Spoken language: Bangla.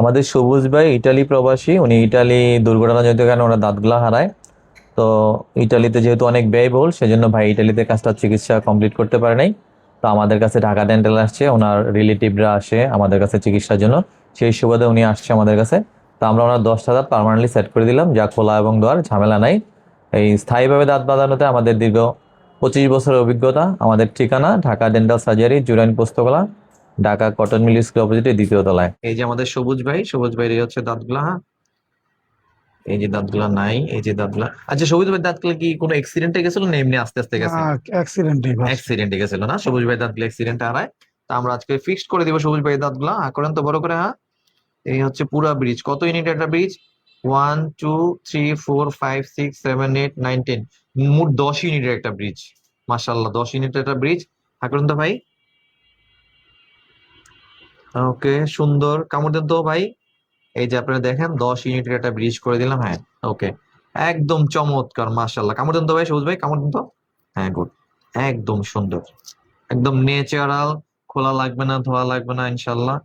আমাদের সবুজ ভাই ইটালি প্রবাসী, উনি ইটালি দুর্ঘটনা দুর্ঘটনাজনিত কারণে ওনার দাঁতগুলা হারায়। তো ইটালিতে যেহেতু অনেক ব্যয়বহুল, সেজন্য ভাই ইটালিতে কাজটা চিকিৎসা কমপ্লিট করতে পারে নাই। তো আমাদের কাছে ঢাকা ডেন্টাল আসছে, ওনার রিলেটিভরা আসে আমাদের কাছে চিকিৎসার জন্য। সেই সুবাদে উনি আসছে আমাদের কাছে। তো আমরা ওনার দশ হাজার পার্মানেন্টলি সেট করে দিলাম, যা খোলা এবং দেওয়ার ঝামেলা নাই। এই স্থায়ীভাবে দাঁত বাঁধানোতে আমাদের দীর্ঘ পঁচিশ বছরের অভিজ্ঞতা। আমাদের ঠিকানা Dhaka dental surgery, Jurain Postogola. Dhaka cotton mill school অপোজিটে দ্বিতীয় তলায়। এই যে আমাদের সবুজ ভাই সবুজ ভাই এই হচ্ছে দাঁতগুলা হ্যাঁ? এই যে দাঁতগুলা নাই এই যে দাঁতগুলা আচ্ছা সবুজ ভাই দাঁতগুলা কি কোনো অ্যাক্সিডেন্টে গেছিল না এমনি আস্তে আস্তে গেছে? অ্যাক্সিডেন্টই অ্যাক্সিডেন্টে গেছিল না? সবুজ ভাই দাঁতগুলো অ্যাক্সিডেন্টে হারায়। তা আমরা আজকে ফিক্সড করে দিব সবুজ ভাই দাঁতগুলা হ্যাঁ করেন তো বড় করে হ্যাঁ? এই হচ্ছে পুরা ব্রিজ কত ইউনিট একটা bridge one two three four five six seven eight nine ten মোট দশ ইউনিটের একটা ব্রিজ মাশাল্লাহ দশ ইউনিটের একটা ব্রিজ হ্যাঁ করেন তো ভাই। ওকে, সুন্দর। কামড় দেন তো ভাই। এই যে আপনারা দেখেন, দশ ইউনিটের একটা ব্রিজ করে দিলাম হ্যাঁ ওকে। একদম চমৎকার মাশাল্লাহ কামড় দেন তো ভাই, সবুজ ভাই কামড় দেন তো হ্যাঁ গুড। একদম সুন্দর। একদম নেচারাল খোলা লাগবে না, ধোয়া লাগবে না ইনশাল্লাহ